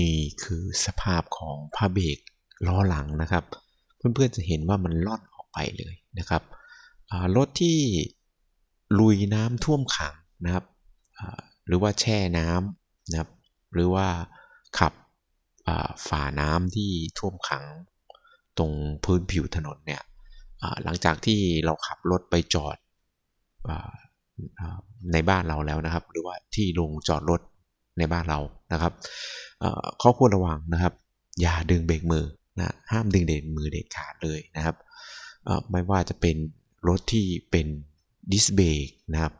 นี่คือสภาพของผ้าเบรกล้อหลังนะครับ เพื่อนๆจะเห็นว่ามันล่อนออกไปเลยนะครับรถที่ลุยน้ำท่วมขังนะครับหรือว่าแช่น้ำนะครับ หรือว่าขับฝ่าน้ำที่ท่วมขังตรงพื้นผิวถนนเนี่ยหลังจากที่เราขับรถไปจอดในบ้านเราแล้วนะครับ หรือว่าที่ลงจอดรถ ในบ้านเรานะครับข้อควรระวังนะครับ อย่าดึงเบรกมือนะห้ามดึงเบรกมือเด็ดขาดเลยนะครับไม่ว่าจะเป็นรถที่เป็นดิสเบรกนะครับ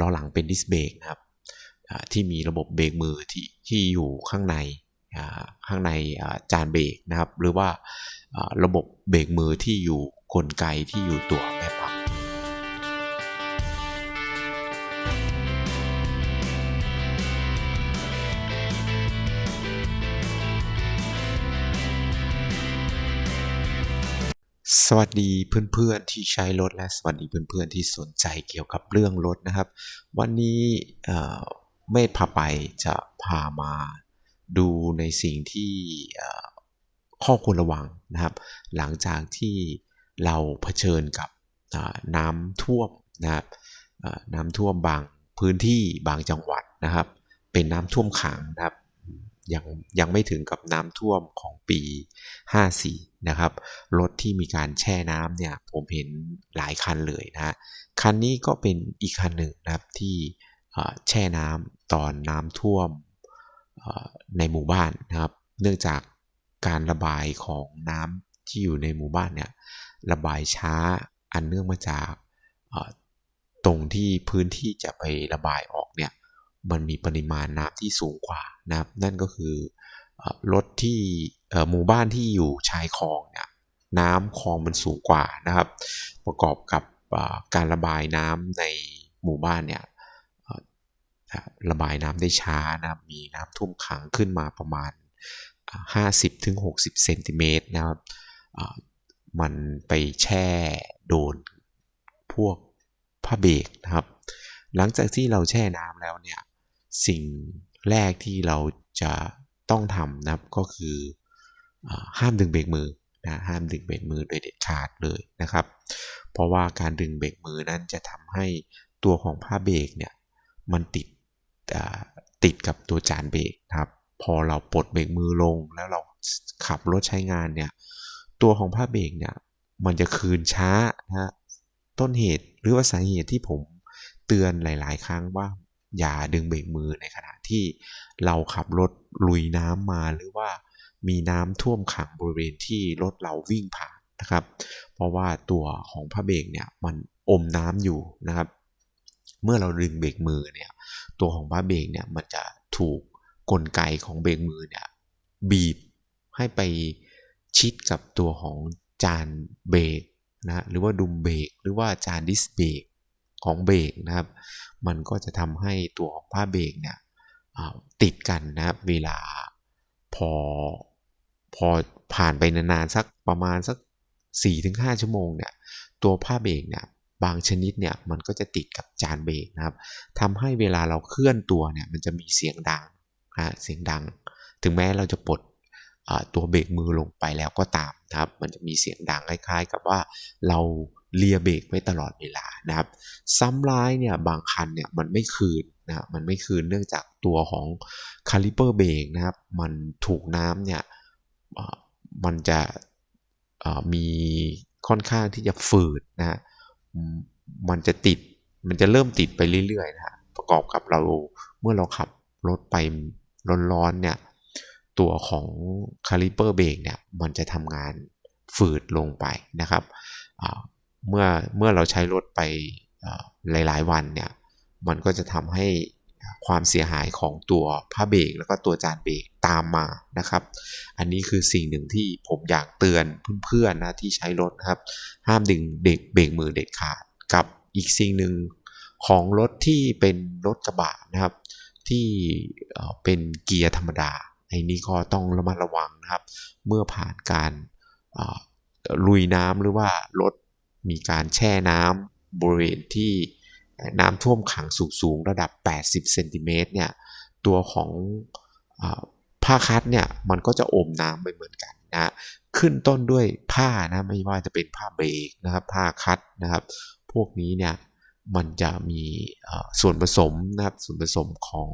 ล้อหลังเป็นดิสเบรกนะครับที่มีระบบเบรกมือที่ที่อยู่ข้างในข้างในจานเบรกนะครับ หรือว่าระบบเบรกมือที่อยู่กลไกที่อยู่ตัวแม่ปั๊ม สวัสดีเพื่อนๆที่ใช้รถและสวัสดีเพื่อนๆที่สนใจเกี่ยวกับเรื่องรถนะครับ วันนี้เมธพาไปจะพามาดูในสิ่งที่ข้อควรระวังนะครับ หลังจากที่เราเผชิญกับน้ำท่วมนะครับน้ำท่วมบางพื้นที่บางจังหวัดนะครับ เป็นน้ำท่วมขังนะครับ ยังยังไม่ถึงกับน้ำท่วมของปี 54 นะครับ รถที่มีการแช่น้ำเนี่ยผมเห็นหลายคันเลยนะคันนี้ก็เป็นอีกคันหนึ่งนะครับที่แช่น้ำตอนน้ำท่วมในหมู่บ้านนะครับ เนื่องจากการระบายของน้ำที่อยู่ในหมู่บ้านเนี่ยระบายช้าอันเนื่องมาจากตรงที่พื้นที่จะไประบายออกเนี่ยมันมีปริมาณน้ำที่สูงกว่า นะครับนั่นก็คือรถที่หมู่บ้านที่อยู่ชายคลองเนี่ยน้ำคลองมันสูงกว่านะครับ ประกอบกับการระบายน้ำในหมู่บ้านเนี่ยระบายน้ำได้ช้านะมีน้ำท่วมขังขึ้นมาประมาณ 50-60เซนติเมตรนะครับมันไปแช่โดนพวกผ้าเบรกนะครับ หลังจากที่เราแช่น้ำแล้วเนี่ยสิ่ง แรกที่เราจะต้องทำนะครับก็คือห้ามดึงเบรกมือนะห้ามดึงเบรกมือโดยเด็ดขาดเลยนะครับ เพราะว่าการดึงเบรกมือนั้นจะทำให้ตัวของผ้าเบรกเนี่ยมันติดติดกับตัวจานเบรกนะครับพอเราปลดเบรกมือลงแล้วเราขับรถใช้งานเนี่ยตัวของผ้าเบรกเนี่ยมันจะคืนช้านะต้นเหตุหรือว่าสาเหตุที่ผมเตือนหลาย ๆ ครั้งว่า อย่าดึงเบรกมือในขณะที่เราขับรถลุยน้ำมาหรือว่ามีน้ำท่วมขังบริเวณที่รถเราวิ่งผ่านนะครับ เพราะว่าตัวของผ้าเบรกเนี่ยมันอมน้ำอยู่นะครับ เมื่อเราดึงเบรกมือเนี่ยตัวของผ้าเบรกเนี่ยมันจะถูกกลไกของเบรกมือเนี่ยบีบให้ไปชิดกับตัวของจานเบรกนะหรือว่าดุมเบรกหรือว่าจานดิสเบรก ของเบรกนะครับ มันก็จะทำให้ตัวของผ้าเบรกเนี่ยติดกันนะครับเวลาพอพอผ่านไปนานๆสักประมาณสัก 4-5 ชั่วโมงเนี่ยตัวผ้าเบรกเนี่ยบางชนิดเนี่ยมันก็จะติดกับจานเบรกนะครับทำให้เวลาเราเคลื่อนตัวเนี่ยมันจะมีเสียงดังนะเสียงดัง ถึงแม้เราจะปลดตัวเบรกมือลงไปแล้วก็ตามนะครับ มันจะมีเสียงดังคล้ายๆ กับว่าเรา เลียเบรกไว้ตลอดเวลานะครับ ซ้ำร้ายเนี่ยบางคันเนี่ยมันไม่คืนนะมันไม่คืนเนื่องจากตัวของคาลิเปอร์เบรกนะครับ มันถูกน้ำเนี่ยมันจะมีค่อนข้างที่จะฝืดนะฮะมันจะติดมันจะเริ่มติดไปเรื่อยๆนะฮะประกอบกับเราเมื่อเราขับรถไปร้อนๆเนี่ยตัวของคาลิเปอร์เบรกเนี่ยมันจะทำงานฝืดลงไปนะครับ เมื่อเมื่อเราใช้รถไปหลาย ๆ วันเนี่ยมันก็จะทำให้ความเสียหายของตัวผ้าเบรกแล้วก็ตัวจานเบรกตามมานะครับ อันนี้คือสิ่งหนึ่งที่ผมอยากเตือนเพื่อนๆนะที่ใช้รถนะครับ ห้ามดึงเด็กเบรกมือเด็ดขาดกับอีกสิ่งหนึ่งของรถที่เป็นรถกระบะนะครับ ที่เป็นเกียร์ธรรมดาไอ้นี้ก็ต้องระมัดระวังนะครับ เมื่อผ่านการลุยน้ำหรือว่ารถ มีการแช่น้ำบริเวณที่น้ำท่วมขังสูงสูงระดับ 80 เซนติเมตรเนี่ย ตัวของผ้าผ้าคัดเนี่ย มันก็จะอมน้ำไปเหมือนกันนะขึ้นต้นด้วยผ้านะ ไม่ว่าจะเป็นผ้าเบรกนะครับ ผ้าคัดนะครับ พวกนี้เนี่ย มันจะมีส่วนผสมนะครับ ส่วนผสมของ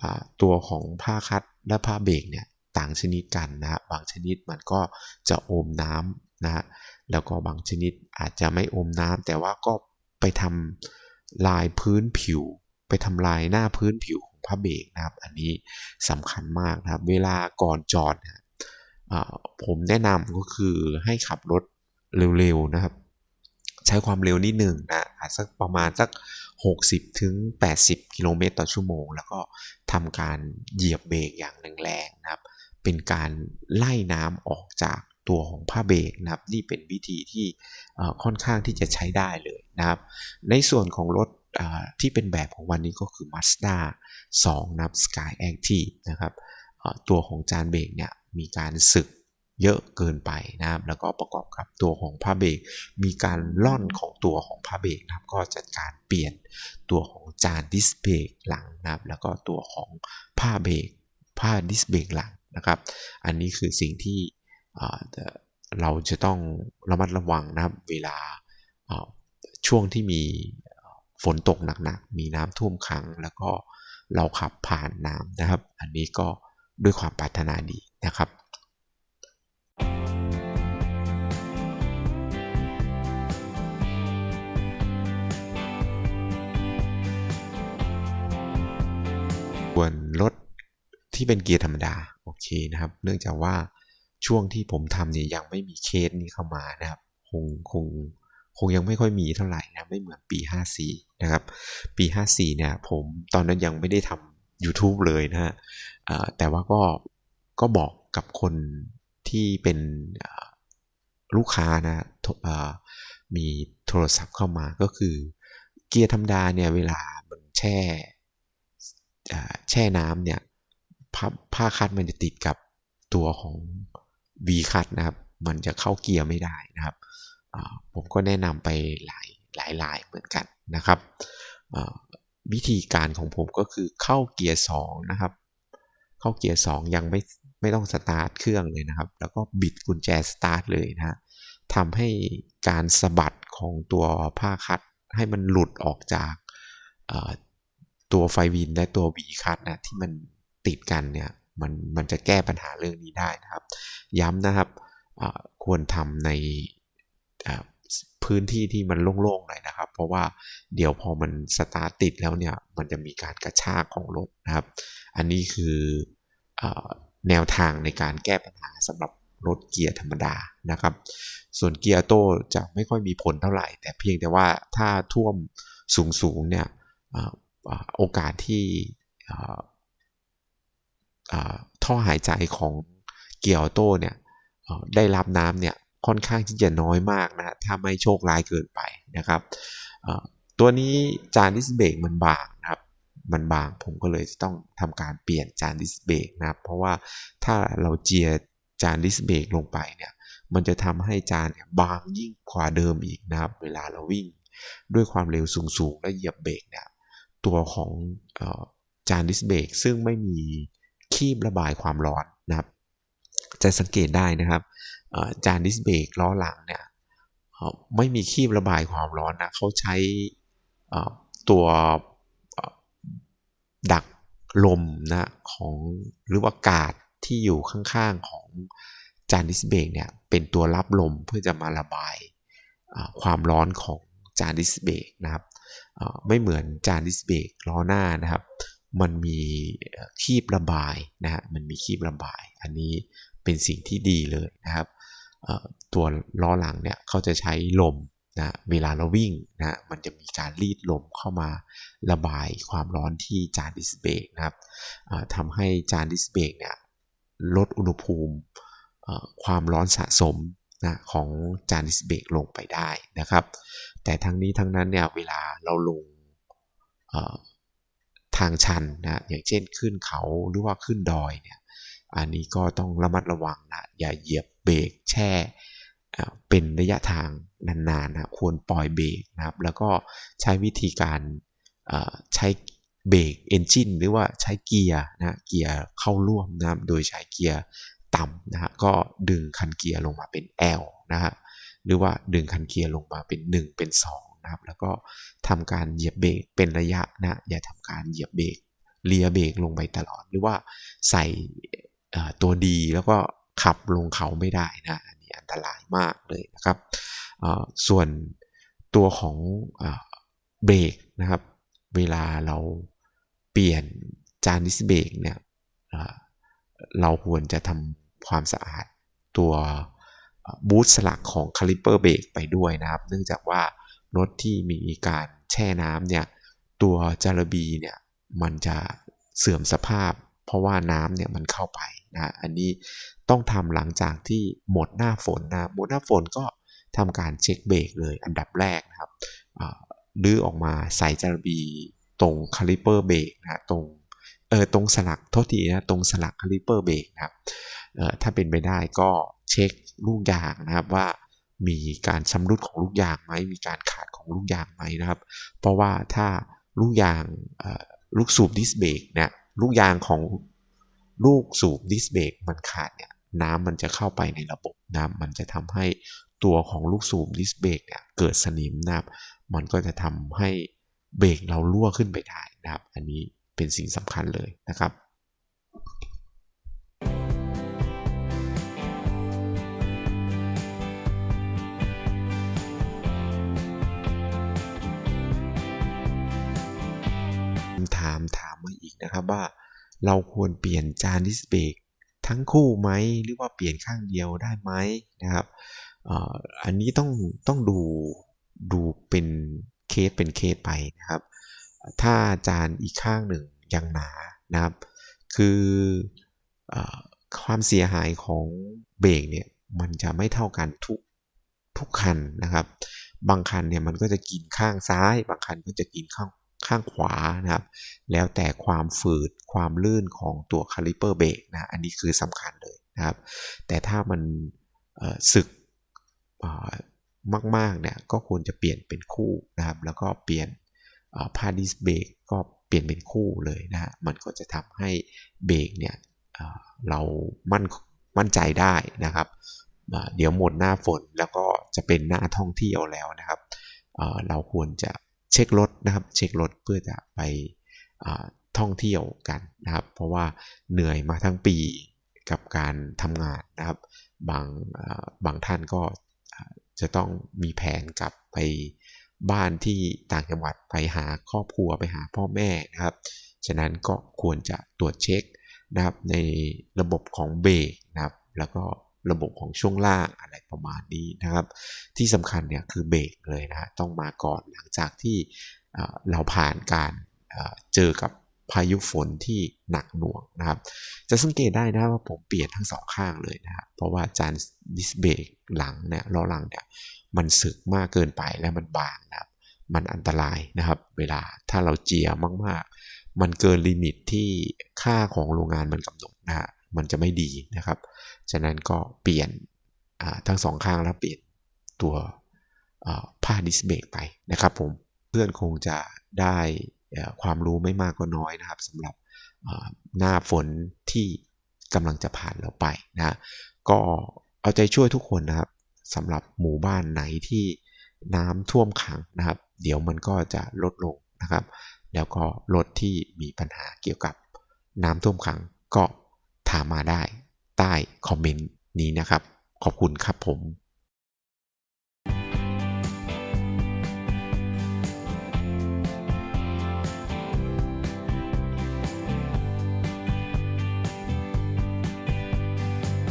อตัวของผ้าคัดและผ้าเบรกเนี่ย ต่างชนิดกันนะบางชนิดมันก็จะอมน้ำนะ แล้วก็บางชนิดอาจจะไม่อมน้ำแต่ว่าก็ไปทำลายพื้นผิว ไปทำลายหน้าพื้นผิวของผ้าเบรกนะครับ อันนี้สำคัญมากนะครับ เวลาก่อนจอดนะผมแนะนำก็คือให้ขับรถเร็วๆนะครับ ใช้ความเร็วนิดหนึ่งนะอาจสักประมาณสัก 60ถึง80 กิโลเมตรต่อชั่วโมง แล้วก็ทำการเหยียบเบรกอย่างแรงๆนะครับ เป็นการไล่น้ำออกจาก ตัวของผ้าเบรกนะครับนี่เป็นวิธีที่ค่อนข้างที่จะใช้ได้เลยนะครับ ในส่วนของรถที่เป็นแบบของวันนี้ก็คือ Mazda 2นะครับ Sky Active นะครับตัวของจานเบรกเนี่ยมีการสึกเยอะเกินไปนะครับ แล้วก็ประกอบกับตัวของผ้าเบรกมีการล่อนของตัวของผ้าเบรกนะครับ ก็จัดการเปลี่ยนตัวของจานดิสเบรกหลังนะครับ แล้วก็ตัวของผ้าเบรกผ้าดิสเบรกหลังนะครับ อันนี้คือสิ่งที่ เราจะต้องระมัดระวังนะครับเวลาช่วงที่มีฝนตกหนักๆ มีน้ำท่วมขัง แล้วก็เราขับผ่านน้ำนะครับ อันนี้ก็ด้วยความปรารถนาดีนะครับส่วนรถที่เป็นเกียร์ธรรมดา โอเคนะครับ เนื่องจากว่า ช่วงที่ผมทำเนี่ยยังไม่มีเคสนี้เข้ามานะครับ คงคงคงยังไม่ค่อยมีเท่าไหร่นะไม่เหมือนปี 54 นะครับ ปี 54 เนี่ยผมตอนนั้นยังไม่ได้ทำ YouTube เลยนะฮะแต่ว่าก็ก็บอกกับคนที่เป็นลูกค้านะมีโทรศัพท์เข้ามาก็คือเกียร์ธรรมดาเนี่ยเวลามันแช่แช่น้ำเนี่ยผ้าคัดมันจะติดกับตัวของ V คัดนะครับ มันจะเข้าเกียร์ไม่ได้นะครับผมก็แนะนำไปหลายหลายลายเหมือนกันนะครับวิธีการของผมก็คือเข้าเกียร์2นะครับ เข้าเกียร์2ยังไม่ไม่ต้องสตาร์ทเครื่องเลยนะครับ แล้วก็บิดกุญแจสตาร์ทเลยนะทำให้การสะบัดของตัวผ้าคัดให้มันหลุดออกจากตัวไฟวินและตัววีคัดนะที่มันติดกันเนี่ย มันมันจะแก้ปัญหาเรื่องนี้ได้นะครับ ย้ำนะครับควรทำในพื้นที่ที่มันโล่งๆหน่อยนะครับ เพราะว่าเดี๋ยวพอมันสตาร์ตติดแล้วเนี่ย มันจะมีการกระชากของรถนะครับ อันนี้คืออแนวทางในการแก้ปัญหาสำหรับรถเกียร์ธรรมดานะครับ ส่วนเกียร์โต้จะไม่ค่อยมีผลเท่าไหร่ แต่เพียงแต่ว่าถ้าท่วมสูงๆเนี่ยโอกาสที่ ท่อหายใจของเกียร์ออโต้เนี่ยได้รับน้ำเนี่ยค่อนข้างที่จะน้อยมากนะถ้าไม่โชคร้ายเกินไปนะครับตัวนี้จานดิสเบรกมันบางนะครับ มันบางผมก็เลยต้องทำการเปลี่ยนจานดิสเบรกนะครับ เพราะว่าถ้าเราเจียจานดิสเบรกลงไปเนี่ย มันจะทำให้จานเนี่ยบางยิ่งกว่าเดิมอีกนะครับ เวลาเราวิ่งด้วยความเร็วสูงๆ และเหยียบเบรกเนี่ย ตัวของจานดิสเบรกซึ่งไม่มี คีบระบายความร้อนนะครับจะสังเกตได้นะครับจานดิสเบรกล้อหลังเนี่ยไม่มีคีบระบายความร้อนนะเขาใช้ตัวดักลมนะของหรือว่ากาดที่อยู่ข้างๆของจานดิสเบรกเนี่ยเป็นตัวรับลมเพื่อจะมาระบายความร้อนของจานดิสเบรกนะครับไม่เหมือนจานดิสเบรกล้อหน้านะครับ มันมีคีบระบายนะฮะมันมีคีบระบาย อันนี้เป็นสิ่งที่ดีเลยนะครับตัวล้อหลังเนี่ยเขาจะใช้ลมนะเวลาเราวิ่งนะมันจะมีการรีดลมเข้ามาระบายความร้อนที่จานดิสเบรกนะครับทำให้จานดิสเบรกเนี่ยลดอุณหภูมิความร้อนสะสมนะของจานดิสเบรกลงไปได้นะครับ แต่ทั้งนี้ทั้งนั้นเนี่ยเวลาเราลง ทางชันนะอย่างเช่นขึ้นเขาหรือว่าขึ้นดอยเนี่ยอันนี้ก็ต้องระมัดระวังนะอย่าเหยียบเบรกแช่เป็นระยะทางนานๆนะควรปล่อยเบรกนะครับ แล้วก็ใช้วิธีการใช้เบรกเอนจินหรือว่าใช้เกียร์นะเกียร์เข้าร่วมนะครับโดยใช้เกียร์ต่ำนะฮะก็ดึงคันเกียร์ลงมาเป็น L นะฮะหรือว่าดึงคันเกียร์ลงมาเป็น 1 เป็น 2 นะครับ แล้วก็ทำการเหยียบเบรกเป็นระยะนะ อย่าทำการเหยียบเบรกเลียเบรกลงไปตลอด หรือว่าใส่ตัวดีแล้วก็ขับลงเขาไม่ได้นะอันนี้อันตรายมากเลยนะครับส่วนตัวของเบรกนะครับ เวลาเราเปลี่ยนจานดิสเบรกเนี่ยเราควรจะทำความสะอาดตัวบูทสลักของคาลิเปอร์เบรกไปด้วยนะครับ เนื่องจากว่า รถที่มีการแช่น้ำเนี่ยตัวจารบีเนี่ยมันจะเสื่อมสภาพ เพราะว่าน้ำเนี่ยมันเข้าไปนะอันนี้ต้องทำหลังจากที่หมดหน้าฝนนะหมดหน้าฝนก็ทำการเช็คเบรกเลยอันดับแรกนะครับลื้อออกมาใส่จารบีตรงคาลิเปอร์เบรกนะตรงเออตรงสลักโทษทีนะตรงสลักคาลิเปอร์เบรกนะครับถ้าเป็นไปได้ก็เช็คลูกยางนะครับว่า มีการชำรุดของลูกยางไหมมีการขาดของลูกยางไหมนะครับ เพราะว่าถ้าลูกยางลูกสูบดิสเบรกเนี่ยลูกยางของลูกสูบดิสเบรกมันขาดเนี่ยน้ำมันจะเข้าไปในระบบน้ำมันจะทำให้ตัวของลูกสูบดิสเบรกเนี่ยเกิดสนิมนะครับมันก็จะทำให้เบรกเรารั่วขึ้นไปได้นะครับ อันนี้เป็นสิ่งสำคัญเลยนะครับ นะครับว่าเราควรเปลี่ยนจานดิสเบรกทั้งคู่ไหมหรือว่าเปลี่ยนข้างเดียวได้ไหมนะครับอันนี้ต้องต้องดูดูเป็นเคสเป็นเคสไปนะครับ ถ้าจานอีกข้างหนึ่งยังหนานะครับ คืออความเสียหายของเบรกเนี่ยมันจะไม่เท่ากันทุกทุกคันนะครับ บางคันเนี่ยมันก็จะกินข้างซ้าย บางคันก็จะกินข้างข ข้างขวานะครับ แล้วแต่ความฝืดความลื่นของตัวคาลิเปอร์เบรกนะอันนี้คือสำคัญเลยนะครับ แต่ถ้ามันสึกมากๆเนี่ยก็ควรจะเปลี่ยนเป็นคู่นะครับ แล้วก็เปลี่ยนพาดิสเบรกก็เปลี่ยนเป็นคู่เลยนะมันก็จะทำให้เบรกเนี่ยเรามั่นมั่นใจได้นะครับเดี๋ยวหมดหน้าฝนแล้วก็จะเป็นหน้าท่องเที่ยวแล้วนะครับ เราควรจะ เช็ครถนะครับ เช็ครถเพื่อจะไปท่องเที่ยวกันนะครับ เพราะว่าเหนื่อยมาทั้งปีกับการทำงานนะครับ บางบางท่านก็จะต้องมีแผนกลับไปบ้านที่ต่างจังหวัดไปหาครอบครัวไปหาพ่อแม่นะครับ ฉะนั้นก็ควรจะตรวจเช็คนะครับในระบบของเบรกนะครับ แล้วก็ ระบบของช่วงล่างอะไรประมาณนี้นะครับ ที่สำคัญเนี่ยคือเบรกเลยนะต้องมาก่อนหลังจากที่เราผ่านการเจอกับพายุฝนที่หนักหน่วงนะครับ จะสังเกตได้นะว่าผมเปลี่ยนทั้งสองข้างเลยนะครับเพราะว่าจานดิสเบรกหลังเนี่ยล้อหลังเนี่ยมันสึกมากเกินไปและมันบางนะครับ มันอันตรายนะครับ เวลาถ้าเราเจียมากๆ มันเกินลิมิตที่ค่าของโรงงานมันกำหนดนะฮะ มันจะไม่ดีนะครับ ฉะนั้นก็เปลี่ยนทั้งสองข้างแล้วเปลี่ยนตัวผ้าดิสเบรกไปนะครับผมเพื่อนคงจะได้ความรู้ไม่มากก็น้อยนะครับสำหรับหน้าฝนที่กำลังจะผ่านเราไปนะก็เอาใจช่วยทุกคนนะครับสำหรับหมู่บ้านไหนที่น้ำท่วมขังนะครับ เดี๋ยวมันก็จะลดลงนะครับ แล้วก็รถที่มีปัญหาเกี่ยวกับน้ำท่วมขังก็ ถามมาได้ใต้คอมเมนต์นี้นะครับ ขอบคุณครับผม